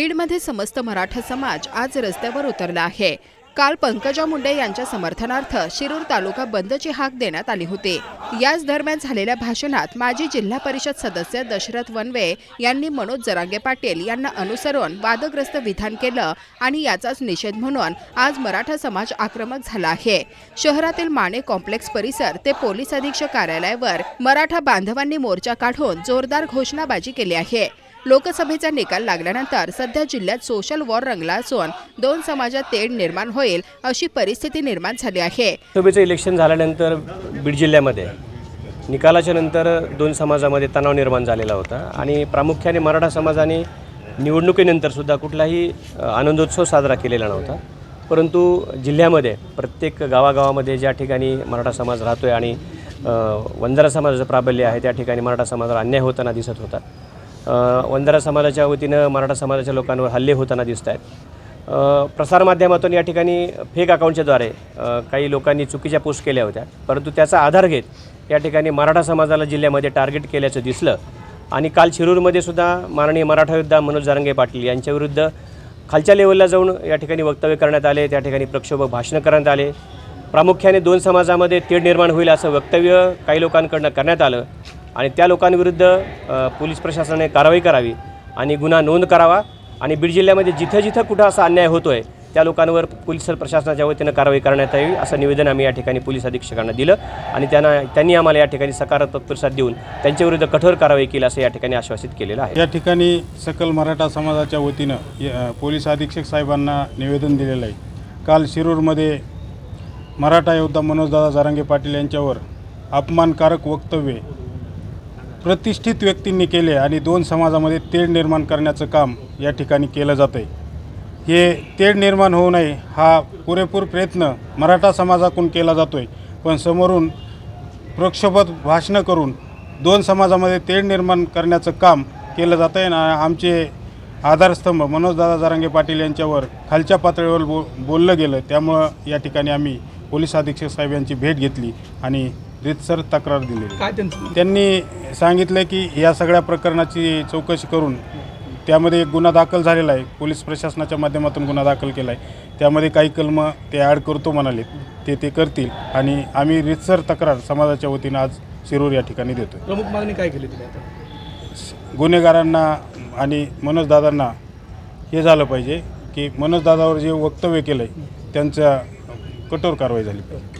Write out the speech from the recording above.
बीडमध्ये समस्त मराठा समाज आज रस्त्यावर उतरला आहे. काल पंकजा मुंडे यांच्या समर्थनार्थ शिरूर तालुका बंदची हाक देण्यात आली होती. याच दरम्यान झालेल्या भाषणात माजी जिल्हा परिषद सदस्य दशरथ वनवे यांनी मनोज जरांगे पाटील यांना अनुसरून वादग्रस्त विधान केलं आणि याचाच निषेध म्हणून आज मराठा समाज आक्रमक झाला आहे. शहरातील माने कॉम्प्लेक्स परिसर ते पोलीस अधीक्षक कार्यालयावर मराठा बांधवांनी मोर्चा काढून जोरदार घोषणाबाजी केली आहे. लोकसभेचा निकाल लागल्यानंतर सध्या जिल्ह्यात सोशल वॉर रंगला असून दोन समाजात तेढ निर्माण होईल अशी परिस्थिती निर्माण झाली आहे. लोकसभेचं इलेक्शन झाल्यानंतर बीड जिल्ह्यामध्ये निकालाच्या नंतर दोन समाजामध्ये तणाव निर्माण झालेला होता आणि प्रामुख्याने मराठा समाजाने निवडणुकीनंतर सुद्धा कुठलाही आनंदोत्सव साजरा केलेला नव्हता. परंतु जिल्ह्यामध्ये प्रत्येक गावागावामध्ये ज्या ठिकाणी मराठा समाज राहतो आहे आणि वंजारा समाजाचं प्राबल्य आहे त्या ठिकाणी मराठा समाजाला अन्याय होताना दिसत होता. वंजारा समाजाच्या वतीनं मराठा समाजाच्या लोकांवर हल्ले होताना दिसत आहेत प्रसारमाध्यमातून या ठिकाणी फेक अकाउंटच्याद्वारे काही लोकांनी चुकीच्या पोस्ट केल्या होत्या. परंतु त्याचा आधार घेत या ठिकाणी मराठा समाजाला जिल्ह्यामध्ये टार्गेट केल्याचं दिसलं. आणि काल शिरूरमध्ये सुद्धा माननीय मराठा योद्धा मनोज जारंगे पाटील यांच्याविरुद्ध खालच्या लेवलला जाऊन या ठिकाणी वक्तव्य करण्यात आले त्या ठिकाणी प्रक्षोभक भाषणं करण्यात आले. प्रामुख्याने दोन समाजामध्ये तेढ निर्माण होईल असं वक्तव्य काही लोकांकडनं करण्यात आलं. आणि त्या लोकांविरुद्ध पोलीस प्रशासनाने कारवाई करावी आणि गुन्हा नोंद करावा. आणि बीड जिल्ह्यामध्ये जिथं जिथं कुठं असा अन्याय होतो आहे त्या लोकांवर पोलीस प्रशासनाच्या वतीनं कारवाई करण्यात यावी असं निवेदन आम्ही या ठिकाणी पोलीस अधीक्षकांना दिलं. आणि त्यांना त्यांनी आम्हाला या ठिकाणी सकारात्मक प्रतिसाद देऊन त्यांच्याविरुद्ध कठोर कारवाई केली असं या ठिकाणी आश्वासित केलेलं आहे. या ठिकाणी सकल मराठा समाजाच्या वतीनं य- पोलीस अधीक्षक साहेबांना निवेदन दिलेलं आहे. काल शिरूरमध्ये मराठा योद्धा मनोजदादा जारांगे पाटील यांच्यावर अपमानकारक वक्तव्य प्रतिष्ठित व्यक्तींनी केले आणि दोन समाजामध्ये तेढ निर्माण करण्याचं काम या ठिकाणी केलं जातं आहे हे तेढ निर्माण होऊ नये हा पुरेपूर प्रयत्न मराठा समाजाकडून केला जातो आहे पण समोरून प्रक्षोभक भाषणं करून दोन समाजामध्ये तेढ निर्माण करण्याचं काम केलं जातं आहे आणि आमचे आधारस्तंभ मनोजदादा जारांगे पाटील यांच्यावर खालच्या पातळीवर बो बोललं गेलं. त्यामुळं या ठिकाणी आम्ही पोलीस अधीक्षक साहेब यांची भेट घेतली आणि रितसर तक्रार दिलेली काय त्यांचं? त्यांनी सांगितलं की या सगळ्या प्रकरणाची चौकशी करून त्यामध्ये एक गुन्हा दाखल झालेला आहे. पोलीस प्रशासनाच्या माध्यमातून गुन्हा दाखल केला आहे त्यामध्ये काही कलमं ते ॲड करतो म्हणाले ते ते करतील. आणि आम्ही रितसर तक्रार समाजाच्या वतीनं आज शिरूर या ठिकाणी देतो प्रमुख मागणी काय केली तुम्ही आता? गुन्हेगारांना आणि मनोजदादांना हे झालं पाहिजे की मनोजदादावर जे वक्तव्य केलं आहे त्यांच्या कठोर कारवाई झाली पाहिजे.